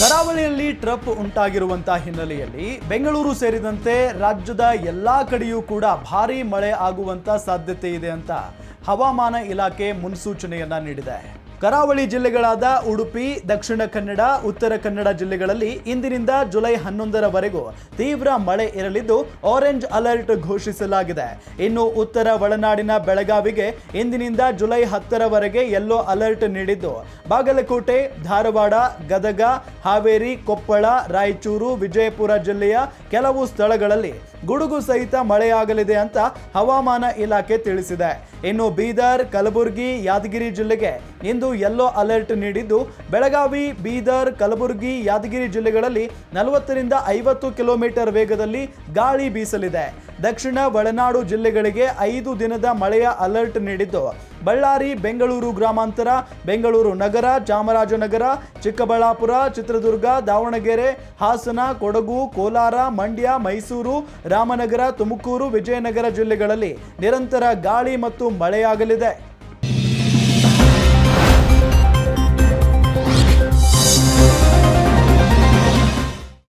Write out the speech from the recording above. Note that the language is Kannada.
ಕರಾವಳಿಯಲ್ಲಿ ಟ್ರಪ್ ಉಂಟಾಗಿರುವಂತಹ ಹಿನ್ನೆಲೆಯಲ್ಲಿ ಬೆಂಗಳೂರು ಸೇರಿದಂತೆ ರಾಜ್ಯದ ಎಲ್ಲಾ ಕಡೆಯೂ ಕೂಡ ಭಾರಿ ಮಳೆ ಆಗುವಂತ ಸಾಧ್ಯತೆ ಇದೆ ಅಂತ ಹವಾಮಾನ ಇಲಾಖೆ ಮುನ್ಸೂಚನೆಯನ್ನ ನೀಡಿದೆ. ಕರಾವಳಿ ಜಿಲ್ಲೆಗಳಾದ ಉಡುಪಿ, ದಕ್ಷಿಣ ಕನ್ನಡ, ಉತ್ತರ ಕನ್ನಡ ಜಿಲ್ಲೆಗಳಲ್ಲಿ ಇಂದಿನಿಂದ ಜುಲೈ ಹನ್ನೊಂದರವರೆಗೂ ತೀವ್ರ ಮಳೆ ಇರಲಿದ್ದು ಆರೆಂಜ್ ಅಲರ್ಟ್ ಘೋಷಿಸಲಾಗಿದೆ. ಇನ್ನು ಉತ್ತರ ಒಳನಾಡಿನ ಬೆಳಗಾವಿಗೆ ಇಂದಿನಿಂದ ಜುಲೈ ಹತ್ತರವರೆಗೆ ಯೆಲ್ಲೋ ಅಲರ್ಟ್ ನೀಡಿದ್ದು. ಬಾಗಲಕೋಟೆ, ಧಾರವಾಡ, ಗದಗ, ಹಾವೇರಿ, ಕೊಪ್ಪಳ, ರಾಯಚೂರು, ವಿಜಯಪುರ ಜಿಲ್ಲೆಯ ಕೆಲವು ಸ್ಥಳಗಳಲ್ಲಿ ಗುಡುಗು ಸಹಿತ ಮಳೆಯಾಗಲಿದೆ ಅಂತ ಹವಾಮಾನ ಇಲಾಖೆ ತಿಳಿಸಿದೆ. ಇನ್ನು ಬೀದರ್, ಕಲಬುರಗಿ, ಯಾದಗಿರಿ ಜಿಲ್ಲೆಗೆ ಇಂದು ಯೆಲ್ಲೋ ಅಲರ್ಟ್ ನೀಡಿದ್ದು. ಬೆಳಗಾವಿ, ಬೀದರ್, ಕಲಬುರಗಿ, ಯಾದಗಿರಿ ಜಿಲ್ಲೆಗಳಲ್ಲಿ ನಲವತ್ತರಿಂದ ಐವತ್ತು ಕಿಲೋಮೀಟರ್ ವೇಗದಲ್ಲಿ ಗಾಳಿ ಬೀಸಲಿದೆ. ದಕ್ಷಿಣ ಒಳನಾಡು ಜಿಲ್ಲೆಗಳಿಗೆ ಐದು ದಿನದ ಮಳೆಯ ಅಲರ್ಟ್ ನೀಡಿದ್ದು. ಬಳ್ಳಾರಿ, ಬೆಂಗಳೂರು ಗ್ರಾಮಾಂತರ, ಬೆಂಗಳೂರು ನಗರ, ಚಾಮರಾಜನಗರ, ಚಿಕ್ಕಬಳ್ಳಾಪುರ, ಚಿತ್ರದುರ್ಗ, ದಾವಣಗೆರೆ, ಹಾಸನ, ಕೊಡಗು, ಕೋಲಾರ, ಮಂಡ್ಯ, ಮೈಸೂರು, ರಾಮನಗರ, ತುಮಕೂರು, ವಿಜಯನಗರ ಜಿಲ್ಲೆಗಳಲ್ಲಿ ನಿರಂತರ ಗಾಳಿ ಮತ್ತು ಮಳೆಯಾಗಲಿದೆ.